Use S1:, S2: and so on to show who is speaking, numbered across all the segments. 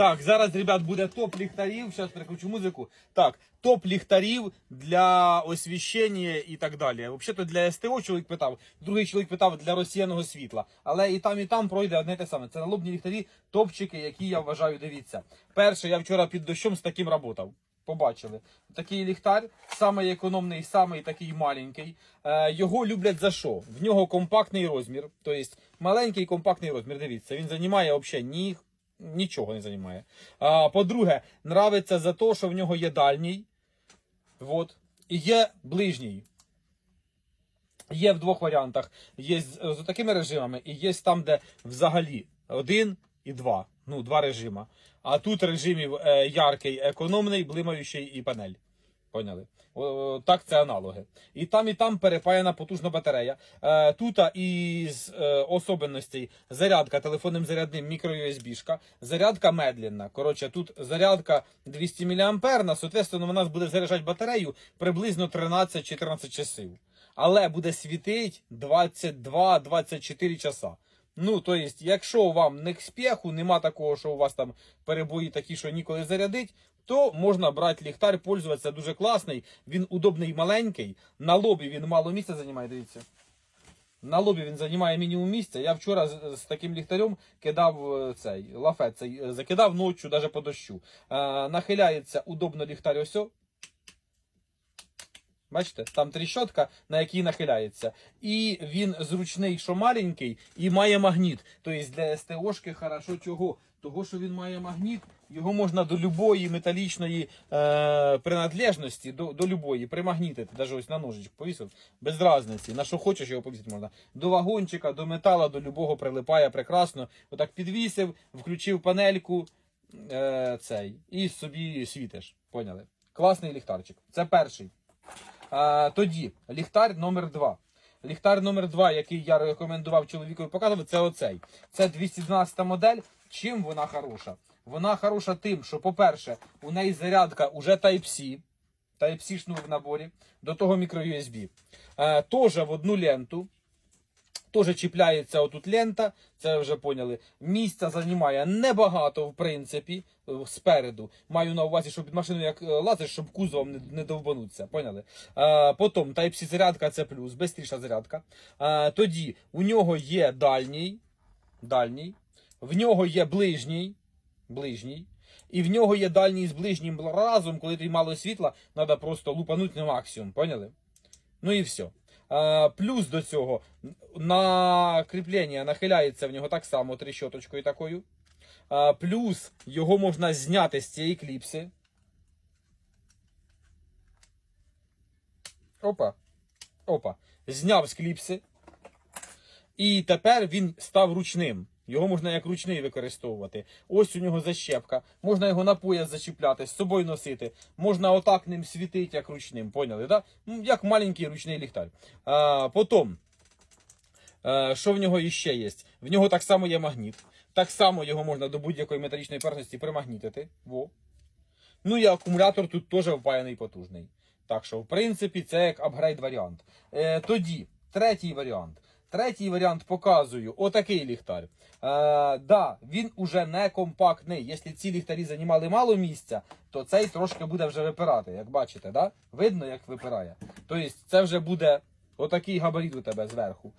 S1: Так, зараз, ребят, буде топ ліхтарів. Зараз переключу музику. Так, топ ліхтарів для освіщення і так далі. Взагалі-то для СТО чоловік питав, другий чоловік питав для розсіяного світла. Але і там, і там пройде одне те саме. Це налобні ліхтарі, топчики, які я вважаю, дивіться. Перше, я вчора під дощом з таким работав. Побачили. Такий ліхтар, самий економний, самий такий маленький. Е, його люблять за що? В нього компактний розмір. Тобто маленький компактний розмір. Дивіться, він займає взагалі ні, нічого не займає. А, по-друге, нравиться за те, що в нього є дальній. От. І є ближній. Є в двох варіантах. Є з, з такими режимами, і є там, де взагалі один і два. Ну, два режима. А тут режимів е, яркий, економний, блимаючий і панель. Поняли? О, так, це аналоги. І там, і там перепаяна потужна батарея. Е, тут із е, особливостей зарядка телефонним зарядним мікро-USB-шка, зарядка медленна. Коротше, тут зарядка 200 мА, соответственно, вона буде заряджати батарею приблизно 13-14 часів. Але буде світить 22-24 часа. Ну, то есть, якщо вам не к спеху, нема такого, що у вас там перебої такі, що ніколи зарядить, то можна брати ліхтар, пользуватися дуже класний. Він удобний маленький. На лобі він мало місця займає, дивіться. На лобі він займає мінімум місця. Я вчора з, з таким ліхтарем кидав е, цей лафет, цей, е, закидав ночі, навіть по дощу. Е, нахиляється удобно ліхтар ось. Бачите, там тріщотка, на якій нахиляється. І він зручний, що маленький, і має магніт. Тобто для СТОшки хорошо чого? Того, що він має магніт, його можна до любої металічної е, принадлежності, до, до любої примагнітити. Навіть ось на ножичок повісив, без різниці. На що хочеш його повісити можна. До вагончика, до метала, до любого прилипає прекрасно. Отак підвісив, включив панельку е, цей, і собі світиш. Поняли? Класний ліхтарчик. Це перший. А, тоді ліхтар номер 2 Ліхтар номер 2 який я рекомендував чоловікові показувати, це оцей. Це 212 модель. Чим вона хороша? Вона хороша тим, що, по-перше, у неї зарядка уже Type-C. Type-C в наборі, до того microUSB. Е, Теж в одну ленту. Теж чіпляється отут лента, це вже поняли. Місця займає небагато, в принципі, е, спереду. Маю на увазі, щоб під машину як е, лазиш, щоб кузовом не, не довбануться. Поняли? Е, потім Type-C зарядка це плюс, безстріша зарядка. Е, тоді у нього є дальній, дальній, в нього є ближній, ближній. І в нього є дальній з ближнім разом, коли ти мало світла, треба просто лупанути на максимум. Поняли? Ну і все. Плюс до цього на кріплення нахиляється в нього так само трещоточкою такою. Плюс його можна зняти з цієї кліпси. Опа. Опа. Зняв з кліпси. І тепер він став ручним. Його можна як ручний використовувати. Ось у нього защепка. Можна його на пояс зачіпляти, з собою носити. Можна отак ним світити, як ручним. Поняли? Да? Ну, як маленький ручний ліхтар. А, потім, а, що в нього іще є? В нього так само є магніт. Так само його можна до будь-якої металічної поверхності примагнітити. Во. Ну і акумулятор тут теж впаяний потужний. Так що, в принципі, це як апгрейд варіант. Е, тоді, третій варіант. Третій варіант показую. Отакий ліхтар. Е, да, він уже не компактний. Якщо ці ліхтарі займали мало місця, то цей трошки буде вже випирати, як бачите, да? видно, як випирає. Тобто це вже буде отакий габарит у тебе зверху.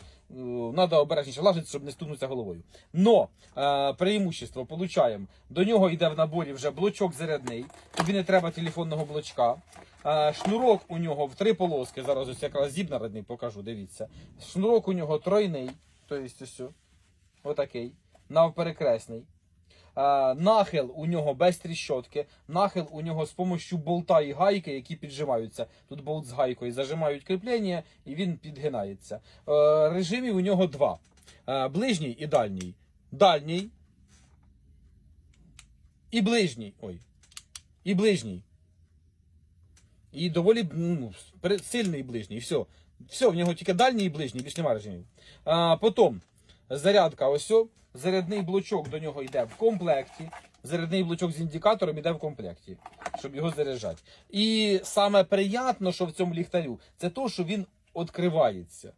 S1: Треба обережніше лажити, щоб не стукнутися головою. Но е, преимущество получаємо. До нього йде в наборі вже блочок зарядний. Тобі не треба телефонного блочка. Е, шнурок у нього в три полоски. Зараз ось якраз зібнаний покажу. Дивіться. Шнурок у нього тройний, тобто ось, отакий, навперекресний. Е, нахил у нього без тріщотки. Нахил у нього з допомогою болта і гайки, які піджимаються. Тут болт з гайкою зажимають кріплення і він підгинається. Е, режимів у нього два: Е, ближній і дальній. Дальній. І ближній. Ой. І ближній. І доволі ну, сильний ближній. Все. Все, в нього тільки дальній і ближній, більш немає режимів. А, потім зарядка ось. Зарядний блочок до нього йде в комплекті. Зарядний блочок з індикатором йде в комплекті, щоб його заряджати. І саме приємно, що в цьому ліхтарю, це то, що він відкривається.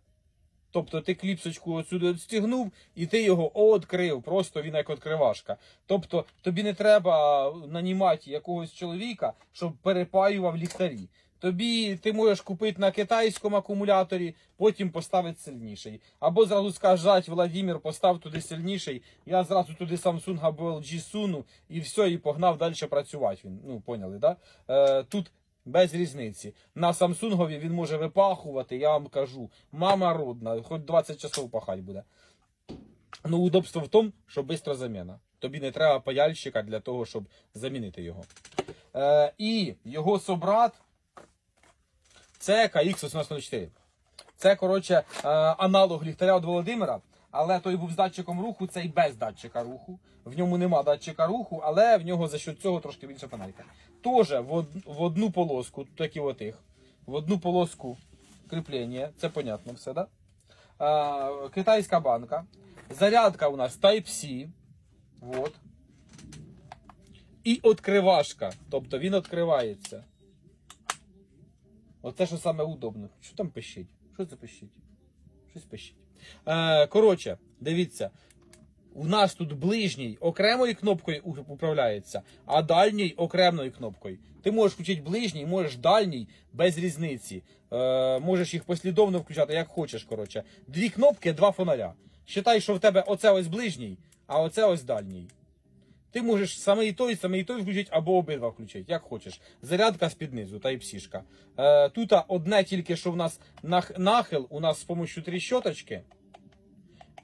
S1: Тобто ти кліпсочку отсюди відстігнув і ти його відкрив, просто він як відкривашка. Тобто тобі не треба нанімати якогось чоловіка, щоб перепаював ліхтарі. Тобі ти можеш купити на китайському акумуляторі, потім поставити сильніший. Або зразу сказати, Владимир, постав туди сильніший, я зразу туди Samsung або LG суну і все, і погнав далі працювати. Ну, поняли, да? Е, тут без різниці. На Самсунгові він може випахувати, я вам кажу. Мама родна, хоч 20 часов пахать буде. Ну, удобство в тому, що швидка заміна. Тобі не треба паяльщика для того, щоб замінити його. Е, і його собрат це KX1804. Це, коротше, е, аналог ліхтаря від Володимира, але той був з датчиком руху, цей без датчика руху. В ньому нема датчика руху, але в нього за счет цього трошки більша панелька. Тоже в, од- в одну полоску, такі отих, в одну полоску кріплення, це понятно все, да? Е, китайська банка. Зарядка у нас Type-C. Вот. І відкривашка. Тобто він відкривається. Оце що саме удобно. Що там пищить? Що це пищить? Щось пищить. Е, коротше, дивіться. У нас тут ближній окремою кнопкою управляється, а дальній окремою кнопкою. Ти можеш включити ближній, можеш дальній без різниці. Е, можеш їх послідовно включати, як хочеш. Коротше. Дві кнопки, два фонаря. Считай, що в тебе оце ось ближній, а оце ось дальній. Ти можеш саме і той, саме і той включити, або обидва включити, як хочеш. Зарядка з піднизу, та й псішка. Е, тут одне тільки, що в нас нах- нахил, у нас з допомогою тріщоточки.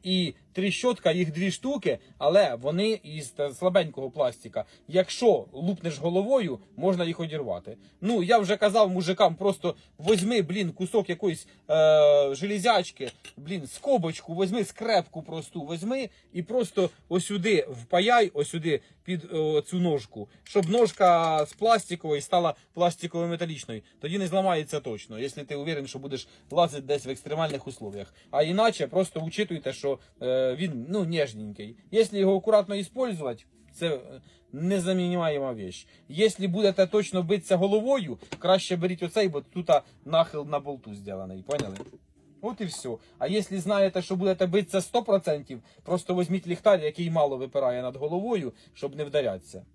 S1: І тріщотка, їх дві штуки, але вони із слабенького пластика. Якщо лупнеш головою, можна їх одірвати. Ну, я вже казав мужикам, просто возьми, блін, кусок якоїсь е, железячки, блін, скобочку, возьми скрепку просту, возьми і просто осюди впаяй, осюди під е, цю ножку, щоб ножка з пластикової стала пластиковою металічною. Тоді не зламається точно, якщо ти уверен, що будеш лазити десь в екстремальних условиях. А іначе просто учитуйте, що е, він ну, ніжненький. Якщо його акуратно використовувати, це е, незаміняема вещь. Якщо будете точно битися головою, краще беріть оцей, бо тут нахил на болту зроблений. Поняли? От і все. А якщо знаєте, що будете битися 100%, просто візьміть ліхтар, який мало випирає над головою, щоб не вдарятися.